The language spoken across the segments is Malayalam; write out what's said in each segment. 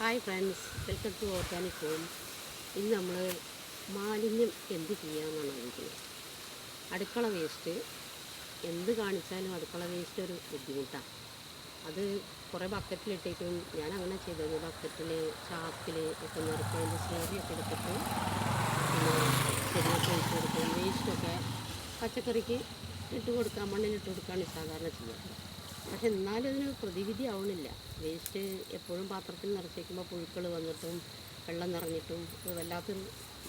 Hi friends welcome to organic home. ഇന്ന് നമ്മൾ മാലിന്യം എന്ത് ചെയ്യാമെന്നാണ് ആലോചിക്കുന്നത് അടുക്കള വേസ്റ്റ് എന്ത് കാണിച്ചാലും അടുക്കള വേസ്റ്റ് ഒരു ബുദ്ധിമുട്ടാണ് അത് കുറേ ബക്കറ്റിലിട്ടേക്കും ഞാൻ അങ്ങനെ ചെയ്തത്. ബക്കറ്റിൽ ചാക്കിൽ ഒക്കെ നിറച്ച് അതിന്റെ സ്ലേറിയൊക്കെ എടുത്തിട്ട് വേസ്റ്റൊക്കെ പച്ചക്കറിക്ക് ഇട്ട് കൊടുക്കാൻ മണ്ണിലിട്ട് കൊടുക്കുകയാണ് സാധാരണ ചെയ്യാറ്. പക്ഷെ എന്നാലും അതിന് പ്രതിവിധി ആവണില്ല. വേസ്റ്റ് എപ്പോഴും പാത്രത്തിൽ നിറച്ചേക്കുമ്പോൾ പുഴുക്കൾ വന്നിട്ടും വെള്ളം നിറഞ്ഞിട്ടും അത് വല്ലാത്തൊരു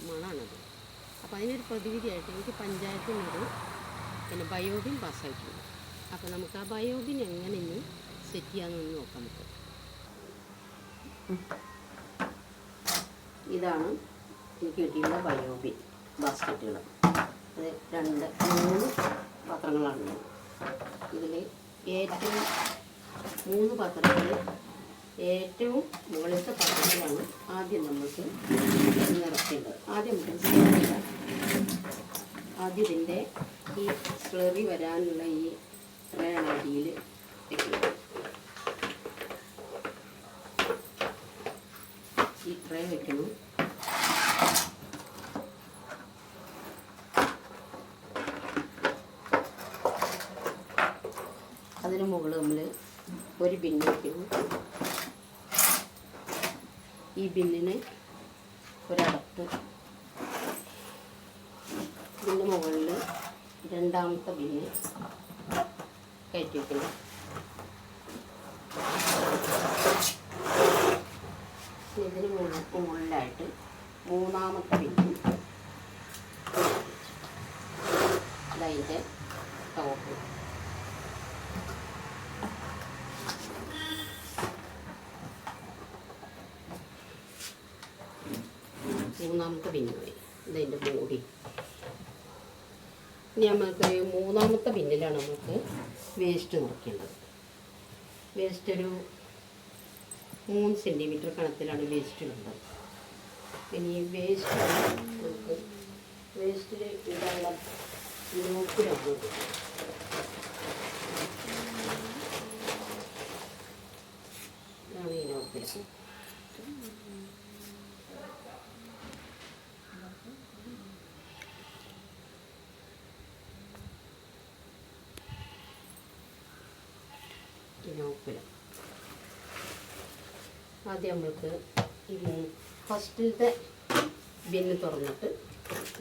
മണമാണത് അപ്പോൾ അതിനൊരു പ്രതിവിധിയായിട്ട് എനിക്ക് പഞ്ചായത്തിൽ നിന്നൊരു പിന്നെ ബയോബിൻ പാസ്സായിട്ടുണ്ട്. അപ്പോൾ നമുക്ക് ആ ബയോബിൻ എങ്ങനെ ഇനി സെറ്റ് ചെയ്യാമെന്നൊന്ന് നോക്കാം നമുക്ക്. ഇതാണ് എനിക്ക് കിട്ടിയുള്ള ബയോബിൻ ബാസ്ക്കറ്റുകൾ അത് രണ്ട് മൂന്ന് പാത്രങ്ങളാണ് ഇതിൽ ഏറ്റവും മൂന്ന് പാത്രങ്ങൾ ഏറ്റവും മുകളിലത്തെ പാത്രത്തിലാണ് ആദ്യം നമുക്ക് നിറയ്ക്കേണ്ടത് ആദ്യം നമുക്ക് ആദ്യം ഇതിന്റെ ഈ സ്ലറി വരാനുള്ള ഈ അടിയിൽ വെക്കുന്നത് ഈ ട്രേ വെക്കണം. അതിന് മുകളിൽ നമ്മൾ ഒരു ബിന്ന് വയ്ക്കുന്നു ഈ ബിന്നിന് ഒരടപ്പ്. ഇതിന്റെ മുകളിൽ രണ്ടാമത്തെ ബിന്ന് കയറ്റി വയ്ക്കുന്നു ഇതിന് മുകളിലായിട്ട് മൂന്നാമത്തെ ബിന്ന് അതിന്റെ ടോപ്പ്. മൂന്നാമത്തെ പിന്നുമായി ഇതിന്റെ മൂടി ഇനി നമുക്ക് മൂന്നാമത്തെ പിന്നിലാണ് നമുക്ക് വേസ്റ്റ് നിറയ്ക്കേണ്ടത് വേസ്റ്റ് ഒരു മൂന്ന് സെന്റിമീറ്റർ കണത്തിലാണ് വേസ്റ്റ് ഉള്ളത്. ഇനി വേസ്റ്റ് നമുക്ക് വേസ്റ്റിൽ ഇടാനുള്ള നോക്കിലാണ് ഇതാണ് ഈ നോക്കിൽ ഉപ്പില ആദ്യം നമ്മൾക്ക് ഈ ഫസ്റ്റിലത്തെ ബിന്ന് തുറന്നിട്ട്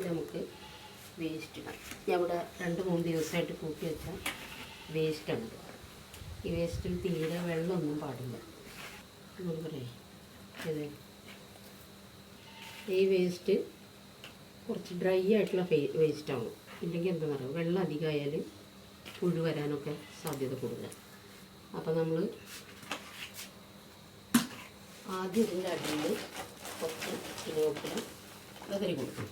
നമുക്ക് വേസ്റ്റ് ഇടാം. ഇവിടെ രണ്ട് മൂന്ന് ദിവസമായിട്ട് കൂട്ടി വെച്ച വേസ്റ്റാണ് ഈ വേസ്റ്റിൽ തീരെ വെള്ളമൊന്നും പാടില്ല. നമ്മൾ പറയാം. ഈ വേസ്റ്റ് കുറച്ച് ഡ്രൈ ആയിട്ടുള്ള വേസ്റ്റാവും ഇല്ലെങ്കിൽ എന്താ പറയുക വെള്ളം അധികമായാൽ പുഴു വരാനൊക്കെ സാധ്യത കൂടുതലാണ്. അപ്പോൾ നമ്മൾ ആദ്യം ഇതിന്റെ അടിയിൽ കുറച്ച് കിലോക്കിന് ഇതൊക്കെ കൊടുക്കും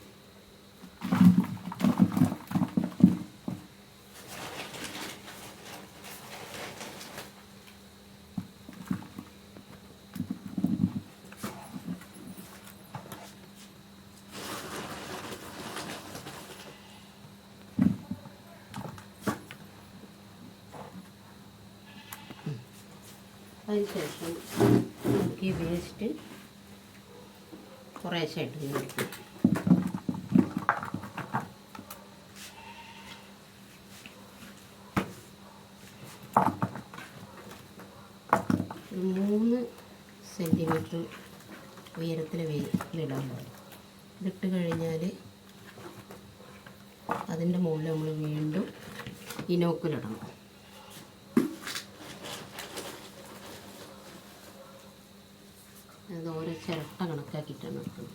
അതിനുശേഷം നമുക്ക് ഈ വേസ്റ്റ് കുറേശ്ശായിട്ട് എടുക്കും. മൂന്ന് സെന്റിമീറ്റർ ഉയരത്തിൽ വേടാൻ പാടില്ല. ഇതിട്ട് കഴിഞ്ഞാൽ അതിന്റെ മുകളിൽ നമ്മൾ വീണ്ടും ഇനോക്കിലിടണം അത് ഓരോ ചിരട്ട കണക്കാക്കിയിട്ടാണ് എടുക്കുന്നത്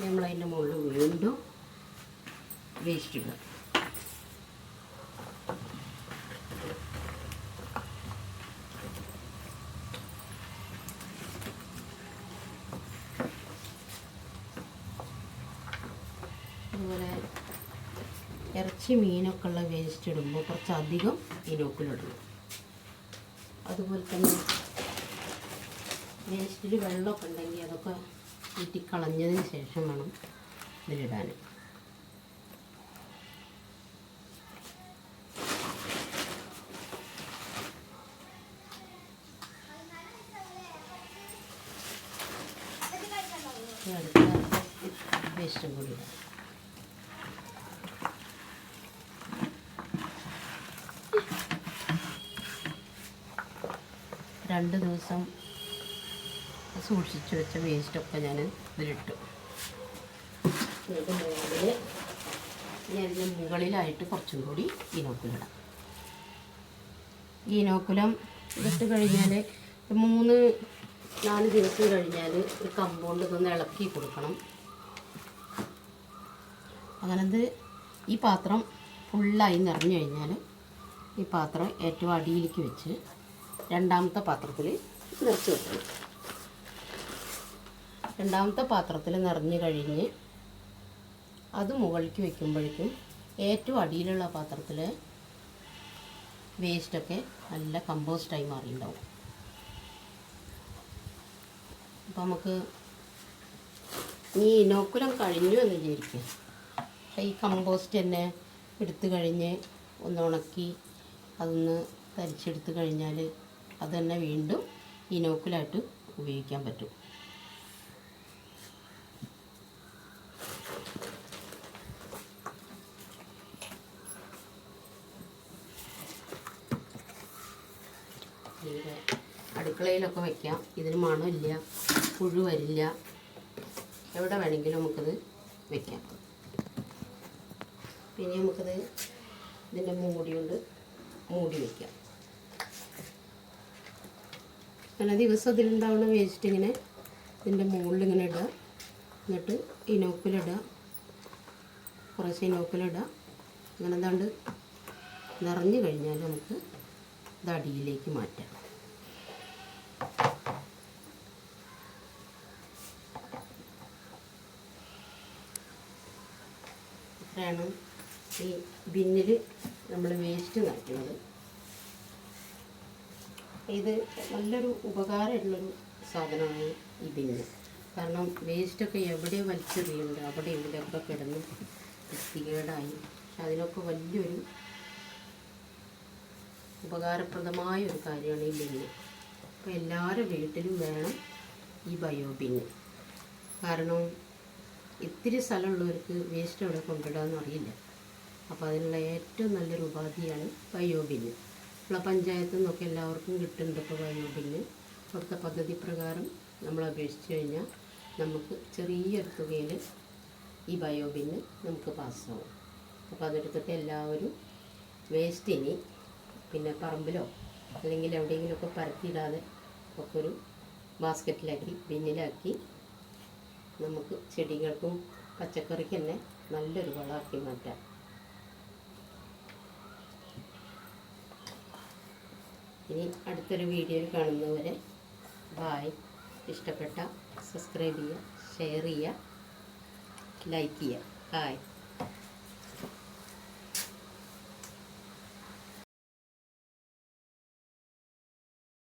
നമ്മളതിന്റെ മുകളിൽ വീണ്ടും വേസ്റ്റ് ഇടുക അതുപോലെ ഇറച്ചി മീനൊക്കെ ഉള്ള വേസ്റ്റ് ഇടുമ്പോൾ കുറച്ചധികം ഇനോക്കിലിടണം അതുപോലെ തന്നെ വേസ്റ്റിൽ വെള്ളമൊക്കെ ഉണ്ടെങ്കിൽ അതൊക്കെ ഊറ്റിക്കളഞ്ഞതിന് ശേഷം വേണം ഇതിലിടാൻ അടുത്ത വേസ്റ്റും കൂടി ഇടാം. രണ്ട് ദിവസം സൂക്ഷിച്ച് വെച്ച വേസ്റ്റൊക്കെ ഞാൻ ഇതിലിട്ടു. ഞാൻ മുകളിലായിട്ട് കുറച്ചും കൂടി ഈനോക്കുലം ഇടാം ഈനോക്കുലം ഇട്ട് കഴിഞ്ഞാൽ മൂന്ന് നാല് ദിവസം കഴിഞ്ഞാൽ ഒരു കമ്പൗണ്ട് ഇതൊന്ന് ഇളക്കി കൊടുക്കണം. അങ്ങനത് ഈ പാത്രം ഫുള്ളായി നിറഞ്ഞു കഴിഞ്ഞാൽ ഈ പാത്രം ഏറ്റവും അടിയിലേക്ക് വെച്ച് രണ്ടാമത്തെ പാത്രത്തിൽ നിറച്ച് വെക്കണം. രണ്ടാമത്തെ പാത്രത്തിൽ നിറഞ്ഞു കഴിഞ്ഞ് അത് മുകളിലേക്ക് വെക്കുമ്പോഴേക്കും ഏറ്റവും അടിയിലുള്ള പാത്രത്തിൽ വേസ്റ്റൊക്കെ നല്ല കമ്പോസ്റ്റായി മാറിയിട്ടുണ്ടാവും. അപ്പം നമുക്ക് ഈ ഇനോക്കുലം കഴിഞ്ഞു എന്ന് വിചാരിക്കുക ഈ കമ്പോസ്റ്റ് തന്നെ എടുത്തു കഴിഞ്ഞ് ഒന്ന് ഉണക്കി അതൊന്ന് തരിച്ചെടുത്ത് കഴിഞ്ഞാൽ അത് തന്നെ വീണ്ടും ഇനോക്കിലായിട്ട് ഉപയോഗിക്കാൻ പറ്റും. അടുക്കളയിലൊക്കെ വെക്കാം. ഇതിന് മണമില്ല പുഴു വരില്ല. എവിടെ വേണമെങ്കിലും നമുക്കത് വെക്കാം. പിന്നെ നമുക്കത് ഇതിന്റെ മൂടി കൊണ്ട് മൂടി വെക്കാം. അങ്ങനെ ദിവസം ഇതിലുണ്ടാവുന്ന വേസ്റ്റ് ഇങ്ങനെ ഇതിന്റെ മുകളിൽ ഇങ്ങനെ ഇടുക എന്നിട്ട് ഇനോക്കിലിടുക കുറച്ച് ഇനോക്കിലിടുക അങ്ങനെ എന്താണ്ട് നിറഞ്ഞു കഴിഞ്ഞാൽ നമുക്ക് ഇത് അടിയിലേക്ക് മാറ്റാം. ഇത്രയാണ് ഈ ബിന്നിൽ നമ്മൾ വേസ്റ്റ് നിറയ്ക്കുന്നത്. ഇത് നല്ലൊരു ഉപകാരമുള്ളൊരു സാധനമാണ് ഈ ബിന്ന് കാരണം വേസ്റ്റൊക്കെ എവിടെ വലിച്ചെറിയുന്നുണ്ട് അവിടെ ഇവിടെയൊക്കെ കിടന്ന് വൃത്തികേടായി. അതിനൊക്കെ വലിയൊരു ഉപകാരപ്രദമായ ഒരു കാര്യമാണ് ഈ ബിന്ന് അപ്പോൾ എല്ലാവരും വീട്ടിലും വേണം ഈ ബയോ ബിന്ന് കാരണം ഇത്തിരി സ്ഥലമുള്ളവർക്ക് വേസ്റ്റ് എവിടെ കൊണ്ടിടാമെന്ന് അറിയില്ല. അപ്പോൾ അതിനുള്ള ഏറ്റവും നല്ലൊരു ഉപാധിയാണ് ബയോ ബിന്ന് നമ്മളെ പഞ്ചായത്തു നിന്നൊക്കെ എല്ലാവർക്കും കിട്ടുന്നുണ്ട് ഇപ്പോൾ ബയോ ബില്ല് അവിടുത്തെ പദ്ധതി പ്രകാരം നമ്മൾ അപേക്ഷിച്ച് കഴിഞ്ഞാൽ നമുക്ക് ചെറിയൊരു തുകയിൽ ഈ ബയോ ബില്ല് നമുക്ക് പാസ്സാവും അപ്പോൾ അതെടുത്തിട്ട് എല്ലാവരും വേസ്റ്റിനി പിന്നെ പറമ്പിലോ അല്ലെങ്കിൽ എവിടെയെങ്കിലുമൊക്കെ പരത്തിയിടാതെ ഒക്കെ ഒരു ബാസ്ക്കറ്റിലാക്കി ബിന്നിലാക്കി നമുക്ക് ചെടികൾക്കും പച്ചക്കറിക്ക് തന്നെ നല്ലൊരു വളമാക്കി മാറ്റാം. ഇനി അടുത്തൊരു വീഡിയോയിൽ കാണുന്നവരെ ബായ് ഇഷ്ടപ്പെട്ട സബ്സ്ക്രൈബ് ചെയ്യുക ഷെയർ ചെയ്യുക ലൈക്ക് ചെയ്യുക. ഹായ്